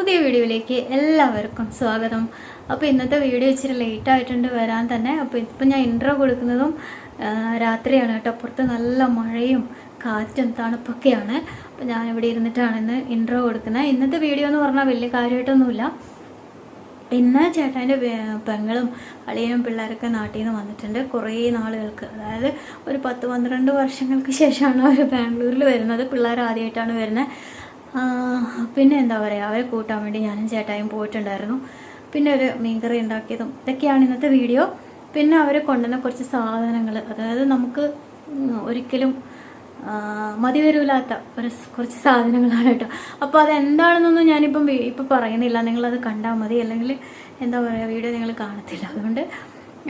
പുതിയ വീഡിയോയിലേക്ക് എല്ലാവർക്കും സ്വാഗതം. അപ്പോൾ ഇന്നത്തെ വീഡിയോ ഇച്ചിരി ലേറ്റ് ആയിട്ടുണ്ട് വരാൻ തന്നെ. അപ്പോൾ ഇപ്പം ഞാൻ ഇൻട്രോ കൊടുക്കുന്നതും രാത്രിയാണ് കേട്ടോ. പുറത്ത് നല്ല മഴയും കാറ്റും തണുപ്പൊക്കെയാണ്. അപ്പോൾ ഞാനിവിടെ ഇരുന്നിട്ടാണ് ഇന്ന് ഇൻട്രോ കൊടുക്കുന്നത്. ഇന്നത്തെ വീഡിയോ എന്ന് പറഞ്ഞാൽ വലിയ കാര്യമായിട്ടൊന്നുമില്ല. ഇന്ന് ചേട്ടാന്റെ പെങ്ങളും അളിയനും പിള്ളേരൊക്കെ നാട്ടിൽ നിന്ന് വന്നിട്ടുണ്ട്. കുറേ നാളുകൾക്ക് അതായത് ഒരു പത്ത് പന്ത്രണ്ട് വർഷങ്ങൾക്ക് ശേഷമാണ് അവർ ബാംഗ്ലൂരിൽ വരുന്നത്. പിള്ളേർ ആദ്യമായിട്ടാണ് വരുന്നത്. പിന്നെ എന്താ പറയുക അവരെ കൂട്ടാൻ വേണ്ടി ഞാനും ചേട്ടായും പോയിട്ടുണ്ടായിരുന്നു. പിന്നെ ഒരു മീൻകറി ഉണ്ടാക്കിയതും ഇതൊക്കെയാണ് ഇന്നത്തെ വീഡിയോ. പിന്നെ അവർ കൊണ്ടുവന്ന കുറച്ച് സാധനങ്ങൾ അതായത് നമുക്ക് ഒരിക്കലും മതി വരൂലാത്ത ഒരു കുറച്ച് സാധനങ്ങളാണ് കേട്ടോ. അപ്പോൾ അതെന്താണെന്നൊന്നും ഞാനിപ്പം ഇപ്പം പറയുന്നില്ല. നിങ്ങളത് കണ്ടാൽ മതി. അല്ലെങ്കിൽ എന്താ പറയുക വീഡിയോ നിങ്ങൾ കാണത്തില്ല. അതുകൊണ്ട്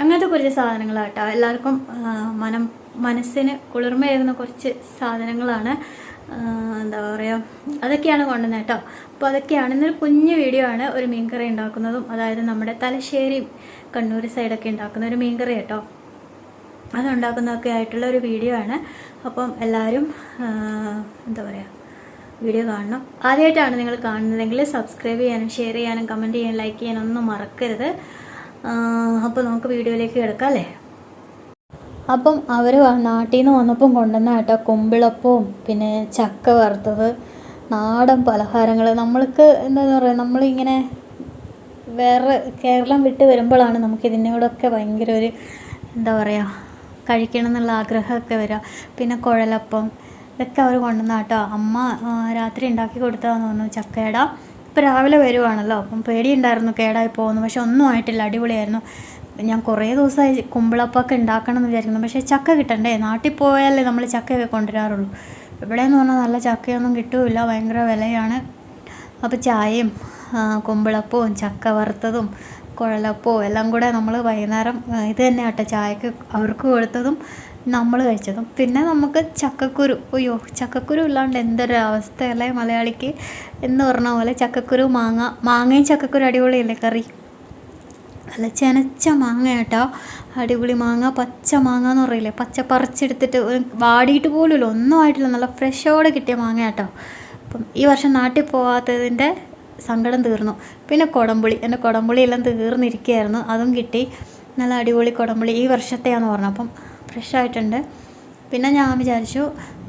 അങ്ങനത്തെ കുറച്ച് സാധനങ്ങളാണ് കേട്ടോ. എല്ലാവർക്കും മനം മനസ്സിന് കുളിർമയേകുന്ന കുറച്ച് സാധനങ്ങളാണ്. എന്താ പറയുക അതൊക്കെയാണ് കൊണ്ടുവന്നത് കേട്ടോ. അപ്പോൾ അതൊക്കെയാണ്. ഇന്നൊരു കുഞ്ഞു വീഡിയോ ആണ് ഒരു മീൻകറി ഉണ്ടാക്കുന്നതും അതായത് നമ്മുടെ തലശ്ശേരി കണ്ണൂർ സൈഡൊക്കെ ഉണ്ടാക്കുന്ന ഒരു മീൻകറി കേട്ടോ. അതുണ്ടാക്കുന്നതൊക്കെ ആയിട്ടുള്ള ഒരു വീഡിയോ ആണ്. അപ്പം എല്ലാവരും എന്താ പറയുക വീഡിയോ കാണണം. ആദ്യമായിട്ടാണ് നിങ്ങൾ കാണുന്നതെങ്കിൽ സബ്സ്ക്രൈബ് ചെയ്യാനും ഷെയർ ചെയ്യാനും കമന്റ് ചെയ്യാനും ലൈക്ക് ചെയ്യാനും ഒന്നും മറക്കരുത്. അപ്പോൾ നമുക്ക് വീഡിയോയിലേക്ക് കിടക്കാം അല്ലേ? അപ്പം അവർ നാട്ടിൽ നിന്ന് വന്നപ്പം കൊണ്ടുവന്ന കേട്ടോ കുമ്പിളപ്പവും പിന്നെ ചക്ക വറുത്തത് നാടൻ പലഹാരങ്ങൾ നമ്മൾക്ക് എന്താണെന്ന് പറയുക നമ്മളിങ്ങനെ വേറെ കേരളം വിട്ട് വരുമ്പോഴാണ് നമുക്ക് ഇതിനോടൊക്കെ ഭയങ്കര ഒരു എന്താ പറയുക കഴിക്കണം എന്നുള്ള ആഗ്രഹമൊക്കെ വരിക പിന്നെ കുഴലപ്പം ഇതൊക്കെ അവർ കൊണ്ടുവന്ന കേട്ടോ. അമ്മ രാത്രി ഉണ്ടാക്കി കൊടുത്തതാന്ന് തോന്നുന്നു ചക്കയട. ഇപ്പം രാവിലെ വരുവാണല്ലോ അപ്പം പേടിയുണ്ടായിരുന്നു കേടായി പോകുന്നു. പക്ഷെ ഒന്നും ആയിട്ടില്ല അടിപൊളിയായിരുന്നു. ഞാൻ കുറേ ദിവസമായി കുമ്പിളപ്പൊക്കെ ഉണ്ടാക്കണം എന്ന് വിചാരിക്കുന്നു. പക്ഷേ ചക്ക കിട്ടണ്ടേ? നാട്ടിൽ പോയാലേ നമ്മൾ ചക്കയൊക്കെ കൊണ്ടുവരാറുള്ളൂ. ഇവിടെയെന്ന് പറഞ്ഞാൽ നല്ല ചക്കയൊന്നും കിട്ടുമില്ല ഭയങ്കര വിലയാണ്. അപ്പോൾ ചായയും കുമ്പിളപ്പവും ചക്ക വറുത്തതും കുഴലപ്പവും എല്ലാം കൂടെ നമ്മൾ വൈകുന്നേരം ഇത് തന്നെ ആട്ടെ. ചായക്ക് അവർക്ക് കൊടുത്തതും നമ്മൾ കഴിച്ചതും. പിന്നെ നമുക്ക് ചക്കക്കുരു. അയ്യോ ചക്കക്കുരു ഇല്ലാണ്ട് എന്തൊരു അവസ്ഥയല്ലേ മലയാളിക്ക്? എന്ന് പറഞ്ഞ പോലെ ചക്കക്കുരു മാങ്ങ മാങ്ങയും ചക്കക്കുരു അടിപൊളിയല്ലേ കറി? നല്ല ചെനച്ച മാങ്ങ കേട്ടോ അടിപൊളി മാങ്ങ പച്ച മാങ്ങ എന്ന് പറയില്ലേ? പച്ച പറിച്ചെടുത്തിട്ട് വാടിയിട്ട് പോലുമില്ല. ഒന്നും ആയിട്ടില്ല. നല്ല ഫ്രഷോടെ കിട്ടിയ മാങ്ങ കേട്ടോ അപ്പം ഈ വർഷം നാട്ടിൽ പോകാത്തതിന്റെ സങ്കടം തീർന്നു. പിന്നെ കുടംപുളി. എന്റെ കുടംപുളി എല്ലാം തീർന്നിരിക്കുകയായിരുന്നു. അതും കിട്ടി. നല്ല അടിപൊളി കുടംപുളി ഈ വർഷത്തെയാണെന്ന് പറഞ്ഞു. അപ്പം ഫ്രഷ് ആയിട്ടുണ്ട്. പിന്നെ ഞാൻ വിചാരിച്ചു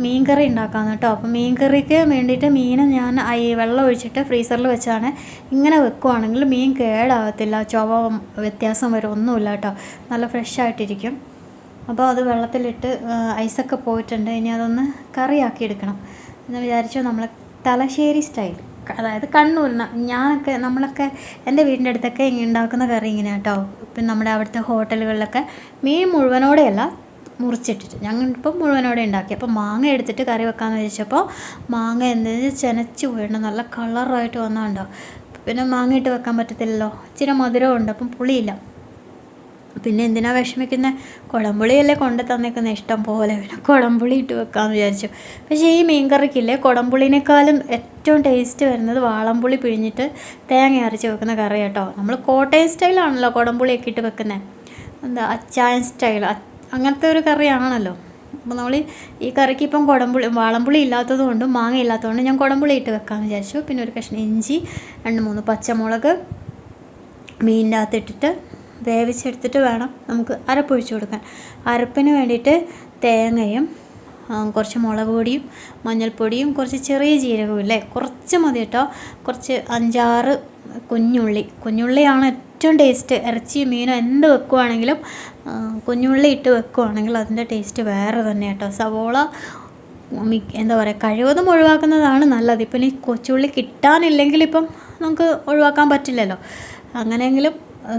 മീൻ കറി ഉണ്ടാക്കാമെന്ന് കേട്ടോ. അപ്പോൾ മീൻ കറിക്ക് വേണ്ടിയിട്ട് മീൻ ഞാൻ ഈ വെള്ളം ഒഴിച്ചിട്ട് ഫ്രീസറിൽ വെച്ചാണ്. ഇങ്ങനെ വെക്കുവാണെങ്കിൽ മീൻ കേടാകത്തില്ല ചുവ വ്യത്യാസം വരും. ഒന്നുമില്ല കേട്ടോ. നല്ല ഫ്രഷ് ആയിട്ടിരിക്കും. അപ്പോൾ അത് വെള്ളത്തിലിട്ട് ഐസൊക്കെ പോയിട്ടുണ്ട്. ഇനി അതൊന്ന് കറിയാക്കി എടുക്കണം. എന്ന് വിചാരിച്ചു നമ്മൾ തലശ്ശേരി സ്റ്റൈൽ അതായത് കണ്ണൂരിന് ഞാനൊക്കെ നമ്മളൊക്കെ എന്റെ വീടിന്റെ അടുത്തൊക്കെ ഇങ്ങനെ ഉണ്ടാക്കുന്ന കറി ഇങ്ങനെ കേട്ടോ. പിന്നെ നമ്മുടെ അവിടുത്തെ ഹോട്ടലുകളിലൊക്കെ മീൻ മുഴുവനോടെയല്ല മുറിച്ചിട്ടിട്ട്. ഞങ്ങൾ ഇപ്പം മുഴുവനോടെ ഉണ്ടാക്കി. അപ്പോൾ മാങ്ങ എടുത്തിട്ട് കറി വെക്കാമെന്ന് വെച്ചപ്പോൾ മാങ്ങ എന്തെന്ന് ചെനച്ച് വീഴണം നല്ല കളറായിട്ട് വന്നാണ്ടോ പിന്നെ മാങ്ങ ഇട്ട് വെക്കാൻ പറ്റത്തില്ലല്ലോ. ഇച്ചിരി മധുരമുണ്ട് അപ്പം പുളിയില്ല. പിന്നെ എന്തിനാ വിഷമിക്കുന്നത് കുടംപുളിയല്ലേ കൊണ്ട് തന്നേക്കുന്ന? ഇഷ്ടം പോലെ. പിന്നെ കുടംപുളി ഇട്ട് വെക്കാമെന്ന് വിചാരിച്ചു. പക്ഷേ ഈ മീൻകറിക്കില്ലേ കുടംപുളിനേക്കാളും ഏറ്റവും ടേസ്റ്റ് വരുന്നത് വാളംപുളി പിഴിഞ്ഞിട്ട് തേങ്ങ അരച്ച് വെക്കുന്ന കറി കേട്ടോ നമ്മൾ കോട്ടയം സ്റ്റൈലാണല്ലോ കുടംപുളിയൊക്കെ ഇട്ട് വെക്കുന്നത് എന്താ അച്ചായൻ സ്റ്റൈൽ? അങ്ങനത്തെ ഒരു കറിയാണല്ലോ. അപ്പോൾ നമ്മൾ ഈ കറിക്ക് ഇപ്പം കുടംപുളി വാളംപുളി ഇല്ലാത്തത് കൊണ്ടും മാങ്ങ ഇല്ലാത്തതുകൊണ്ട് ഞാൻ കുടംപുളി ഇട്ട് വെക്കാമെന്ന് വിചാരിച്ചു. പിന്നെ ഒരു കഷ്ണം ഇഞ്ചി രണ്ട് മൂന്ന് പച്ചമുളക് മീനിന്റെ അകത്തിട്ടിട്ട് വേവിച്ചെടുത്തിട്ട് വേണം നമുക്ക് അരപ്പൊഴിച്ച് കൊടുക്കാൻ. അരപ്പിന് വേണ്ടിയിട്ട് തേങ്ങയും കുറച്ച് മുളക് പൊടിയും മഞ്ഞൾപ്പൊടിയും കുറച്ച് ചെറിയ ജീരകവും ഇല്ലേ? കുറച്ച് മതി കേട്ടോ കുറച്ച് അഞ്ചാറ് കുഞ്ഞുള്ളി. കുഞ്ഞുള്ളിയാണ് ഏറ്റവും ടേസ്റ്റ് ഇറച്ചി മീനോ എന്ത് വെക്കുവാണെങ്കിലും കുഞ്ഞുള്ളി ഇട്ട് വെക്കുവാണെങ്കിൽ അതിന്റെ ടേസ്റ്റ് വേറെ തന്നെ കേട്ടോ സവോള എന്താ പറയുക കഴിവതും ഒഴിവാക്കുന്നതാണ് നല്ലത്. ഇപ്പം ഇനി കൊച്ചുള്ളി കിട്ടാനില്ലെങ്കിൽ ഇപ്പം നമുക്ക് ഒഴിവാക്കാൻ പറ്റില്ലല്ലോ. അങ്ങനെയെങ്കിലും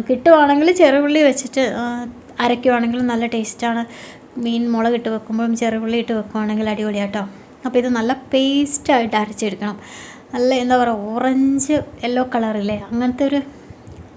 കിട്ടുവാണെങ്കിൽ ചെറുപുള്ളി വെച്ചിട്ട് അരയ്ക്കുവാണെങ്കിൽ നല്ല ടേസ്റ്റാണ് മീൻ മുളക് ഇട്ട് വെക്കുമ്പോഴും ചെറുപുള്ളി ഇട്ട് വെക്കുവാണെങ്കിൽ അടിപൊളിയാട്ടോ. അപ്പോൾ ഇത് നല്ല പേസ്റ്റായിട്ട് അരച്ചെടുക്കണം. നല്ല എന്താ പറയുക ഓറഞ്ച് യെല്ലോ കളറില്ലേ അങ്ങനത്തെ ഒരു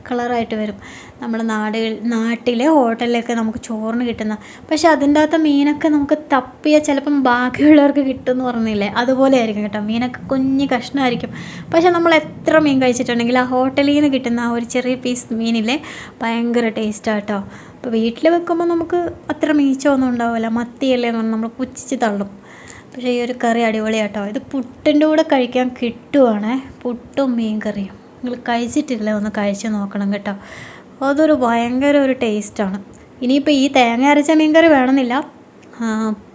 കളറായിട്ട് വരും. നമ്മുടെ നാടുകൾ നാട്ടിലെ ഹോട്ടലിലൊക്കെ നമുക്ക് ചോറിന് കിട്ടുന്ന. പക്ഷെ അതിന്റെ അകത്ത് മീനൊക്കെ നമുക്ക് തപ്പിയ ചിലപ്പം ബാക്കിയുള്ളവർക്ക് കിട്ടുമെന്ന് പറഞ്ഞില്ലേ? അതുപോലെ ആയിരിക്കും കേട്ടോ. മീനൊക്കെ കുഞ്ഞ് കഷ്ണമായിരിക്കും. പക്ഷെ നമ്മൾ എത്ര മീൻ കഴിച്ചിട്ടുണ്ടെങ്കിൽ ആ ഹോട്ടലിൽ നിന്ന് കിട്ടുന്ന ആ ഒരു ചെറിയ പീസ് മീനില്ലേ ഭയങ്കര ടേസ്റ്റാണ് കേട്ടോ. അപ്പോൾ വീട്ടിൽ വെക്കുമ്പോൾ നമുക്ക് അത്ര മീച്ചമൊന്നും ഉണ്ടാവില്ല. മത്തിയല്ലേ എന്ന് പറഞ്ഞാൽ നമ്മൾ പുച്ഛിച്ച് തള്ളും. പക്ഷേ ഈ ഒരു കറി അടിപൊളിയാട്ടോ. ഇത് പുട്ടിന്റെ കൂടെ കഴിക്കാൻ കിട്ടുവാണേ. പുട്ടും മീൻ കറിയും നിങ്ങൾ കഴിച്ചിട്ടില്ല? ഒന്ന് കഴിച്ച് നോക്കണം കേട്ടോ. അതൊരു ഭയങ്കര ഒരു ടേസ്റ്റാണ്. ഇനിയിപ്പോൾ ഈ തേങ്ങ അരച്ച മീൻ കറി വേണമെന്നില്ല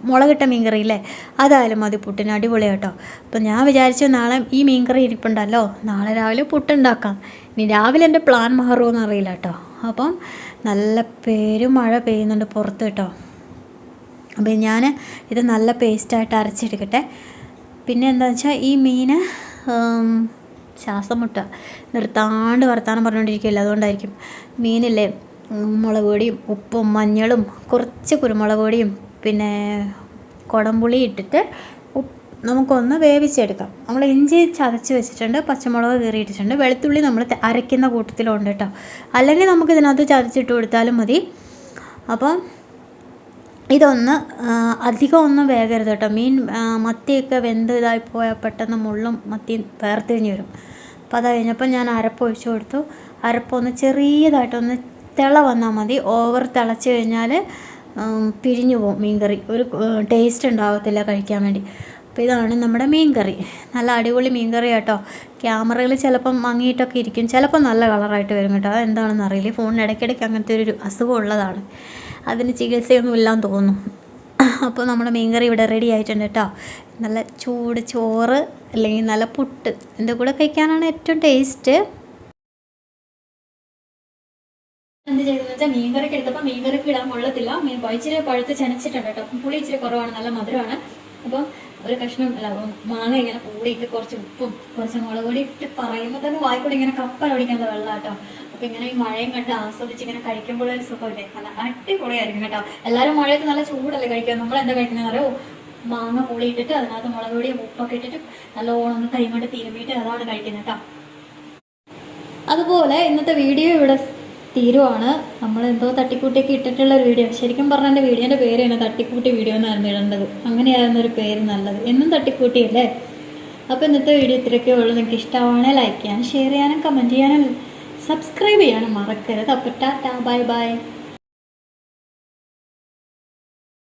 മുളകിട്ട മീൻ കറി ഇല്ലേ? അതായാലും മതി പുട്ടിന് അടിപൊളി കേട്ടോ അപ്പം ഞാൻ വിചാരിച്ചു നാളെ ഈ മീൻ കറി ഇരിപ്പുണ്ടല്ലോ. നാളെ രാവിലെ പുട്ടുണ്ടാക്കാം. ഇനി രാവിലെ എന്റെ പ്ലാൻ മാറുമോ എന്നറിയില്ല കേട്ടോ. അപ്പം നല്ല പെരുമഴ പെയ്യുന്നുണ്ട് പുറത്ത് കേട്ടോ. അപ്പോൾ ഞാൻ ഇത് നല്ല പേസ്റ്റായിട്ട് അരച്ചെടുക്കട്ടെ. പിന്നെ എന്താണെന്ന് വെച്ചാൽ ഈ മീൻ ശ്വാസം മുട്ട നിർത്താണ്ട് വർത്താനം പറഞ്ഞുകൊണ്ടിരിക്കുകയല്ല അതുകൊണ്ടായിരിക്കും മീനില്ലേ മുളക് പൊടിയും ഉപ്പും മഞ്ഞളും കുറച്ച് കുരുമുളക് പൊടിയും പിന്നെ കുടംപുളി ഇട്ടിട്ട് നമുക്കൊന്ന് വേവിച്ചെടുക്കാം. നമ്മൾ ഇഞ്ചി ചതച്ച് വെച്ചിട്ടുണ്ട് പച്ചമുളക് കീറിയിട്ടിട്ടുണ്ട് വെളുത്തുള്ളി നമ്മൾ അരയ്ക്കുന്ന കൂട്ടത്തിലുണ്ട് കേട്ടോ. അല്ലെങ്കിൽ നമുക്ക് ഇതിനകത്ത് ചതച്ചിട്ട് കൊടുത്താലും മതി. അപ്പം ഇതൊന്ന് അധികം ഒന്നും വേഗരുത് കേട്ടോ. മീൻ മത്തിയൊക്കെ വെന്ത് ഇതായി പോയാൽ പെട്ടെന്ന് മുള്ളും മത്തിയും വേർതിരിഞ്ഞ് വരും. അപ്പോൾ അത് കഴിഞ്ഞപ്പോൾ ഞാൻ അരപ്പ് ഒഴിച്ചു കൊടുത്തു. അരപ്പൊന്ന് ചെറിയതായിട്ടൊന്ന് തിള വന്നാൽ മതി. ഓവർ തിളച്ച് കഴിഞ്ഞാൽ പിരിഞ്ഞു പോകും മീൻ കറി. ഒരു ടേസ്റ്റ് ഉണ്ടാവത്തില്ല കഴിക്കാൻ വേണ്ടി. അപ്പോൾ ഇതാണ് നമ്മുടെ മീൻ കറി. നല്ല അടിപൊളി മീൻ കറി കേട്ടോ. ക്യാമറയിൽ ചിലപ്പം മങ്ങിയിട്ടൊക്കെ ഇരിക്കും. ചിലപ്പോൾ നല്ല കളറായിട്ട് വരും കേട്ടോ. അതെന്താണെന്ന് അറിയില്ല. ഫോണിന് ഇടയ്ക്കിടയ്ക്ക് അങ്ങനത്തെ ഒരു അസുഖം ഉള്ളതാണ്. അതിന് ചികിത്സയൊന്നും ഇല്ലാന്ന് തോന്നുന്നു. അപ്പോൾ നമ്മുടെ മീൻകറി ഇവിടെ റെഡി ആയിട്ടുണ്ട് കേട്ടോ നല്ല ചൂട് ചോറ് അല്ലെങ്കിൽ നല്ല പുട്ട് എന്റെ കൂടെ കഴിക്കാനാണ് ഏറ്റവും ടേസ്റ്റ് എന്ത് ചെയ്തെന്ന് വെച്ചാൽ മീൻകറിക്ക് എടുത്തപ്പോൾ മീൻകറിക്ക് ഇടാൻ കൊള്ളത്തില്ല. മീൻ ഇച്ചിരി പഴുത്ത് ചനച്ചിട്ടുണ്ട് കേട്ടോ പുളി ഇച്ചിരി കുറവാണ് നല്ല മധുരമാണ്. അപ്പം ഒരു കഷ്ണം അല്ല മാങ്ങ ഇങ്ങനെ കൂടിയിട്ട് കുറച്ച് ഉപ്പും കുറച്ച് മുളക് പൊടി ഇട്ട് പറയുമ്പോൾ തന്നെ വായിക്കൂടി ഇങ്ങനെ കപ്പലൊടിക്കാനുള്ള വെള്ളം കേട്ടോ അപ്പൊ ഇങ്ങനെ ഈ മഴയും കണ്ട് ആസ്വദിച്ച് ഇങ്ങനെ കഴിക്കുമ്പോഴൊരു സുഖമില്ലേ? നല്ല അടിപൊളിയായിരിക്കും കേട്ടോ. എല്ലാവരും മഴയത്ത് നല്ല ചൂടല്ലേ കഴിക്കുക നമ്മൾ എന്താ കഴിക്കുന്നത് അറിയോ? മാങ്ങ പുളി അതിനകത്ത് മുളക് പൊടിയും ഉപ്പൊക്കെ ഇട്ടിട്ട് നല്ലോണം ഒന്ന് കൈ കൊണ്ട് തിരുമ്മിയിട്ട് അതാണ് കഴിക്കുന്നത് കേട്ടോ. അതുപോലെ ഇന്നത്തെ വീഡിയോ ഇവിടെ തീരുവാണ്. നമ്മൾ എന്തോ തട്ടിക്കൂട്ടിയൊക്കെ ഇട്ടിട്ടുള്ള ഒരു വീഡിയോ ശരിക്കും പറഞ്ഞാൽ എന്റെ വീഡിയോന്റെ പേര് തന്നെ തട്ടിക്കൂട്ടി വീഡിയോ എന്നായിരുന്നു ഇടേണ്ടത്. അങ്ങനെയായിരുന്നു ഒരു പേര് നല്ലത്. എന്നും തട്ടിക്കൂട്ടിയല്ലേ? അപ്പോൾ ഇന്നത്തെ വീഡിയോ ഇത്രയൊക്കെ ഉള്ളൂ. നിങ്ങൾക്ക് ഇഷ്ടമാണെങ്കിൽ ലൈക്ക് ചെയ്യാനും ഷെയർ ചെയ്യാനും കമന്റ് ചെയ്യാനും സബ്സ്ക്രൈബ് ചെയ്യാനും മറക്കരുത്. അപ്പോൾ ടാറ്റാ ബൈ ബൈ